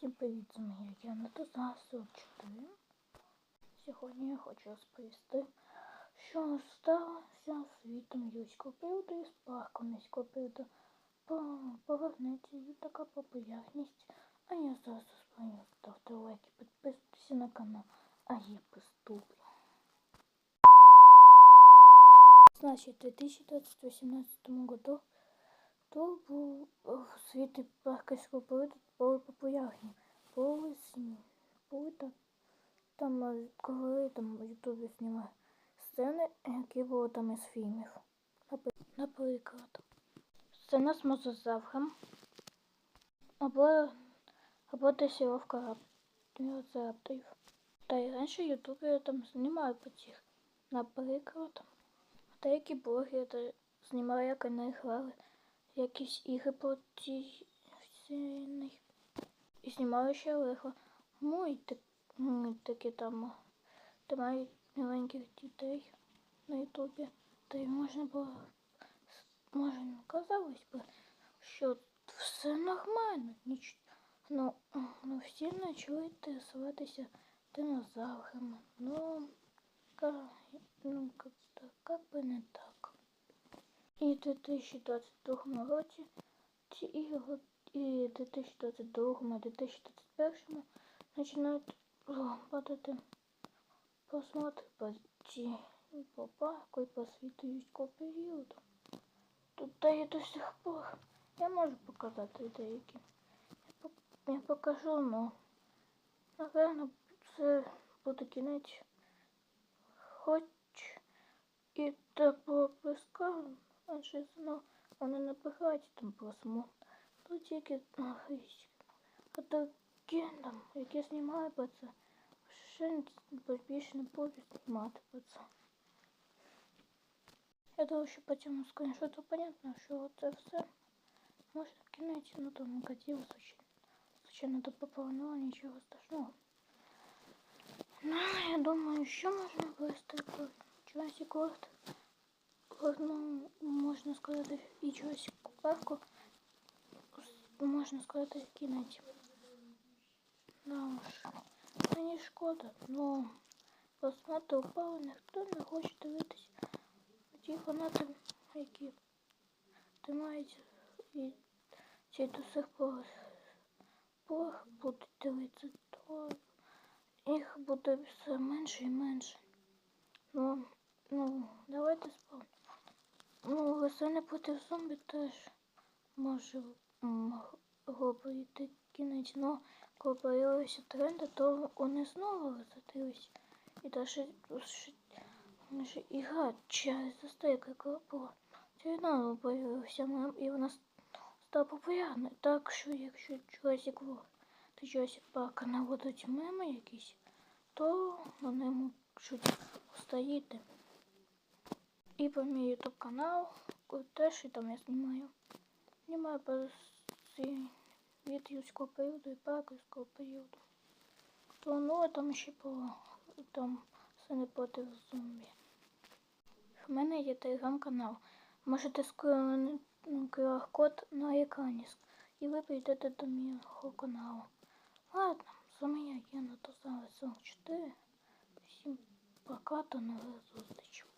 Всім привіт, з мене я Натаза 44. Сьогодні я хочу розповісти, що сталося з світом юрського періоду і з парком міського періоду. По- Повернеться її така популярність. А я зараз розповім. Ставте лайки, підписуйтесь на канал, а я приступлю. Значит, в 2018 году то був в світі парківського періоду були популярні. Були. Були. Там, е, коли там в Ютубі знімали сцени, які були там із фільмів. Наприклад, сцена з мозазавром або, або десіровка рапторів. Та й раніше ютубери там знімали по цих. Наприклад, деякі блогери знімали, як вони грали якісь ігри по. І знімали ще лихо мультик, мультики там, де мають маленьких дітей на ютубі. Та й можна було, може, казалось би, що все нормально, ніч... ну, ну всі почали інтересуватися динозаврами. Ну, ка... ну как-то, как би не так. І в 2022 році і 2022 2021 починають падати просмотри по ці по парку і по світу юрського періоду. Тут є до сих пор. Я можу показати деякі. Я, покажу, но напевно це буде кінець. Хоч і так було адже ну, вони набирають там просмотр. Тут тільки грішки. А такі там, які знімають про це, ще більше не будуть знімати про це. Я думаю, що по цьому скріншоту понятно, що це все може кінець, ну там негативу, звичайно. Звичайно, до поповнила нічого страшного. Ну, я думаю, що можна вести Jurassic World. Ну, можна сказати, і Jurassic Парку, можна сказати, кінець. Ну, ж, мені шкода, но просмотри упали, ніхто не хоче дивитися. Ті фанати, які тримають і ці до сих пор, пор будуть дивитися, то їх буде все менше і менше. Ну, ну, давайте спав. Весени проти зомбі теж може м, робити кінець. Ну, коли появилися тренди, то вони знову розсадилися. І даже ігра через застойка була. Все одно появився і вона стала популярною. Так що якщо Jurassic World та Jurassic Park наводить меми якісь, то вони можуть устоїти. І по мій YouTube канал, теж і там я знімаю. Знімаю по цій від юрського періоду і парківського періоду. Ну а там ще було там не проти зомбі. В мене є телеграм-канал. Можете скрити QR-код на екрані і ви прийдете до мого каналу. Ладно, з вами я, Єна Тозава 44. Всім пока, до нових зустрічей.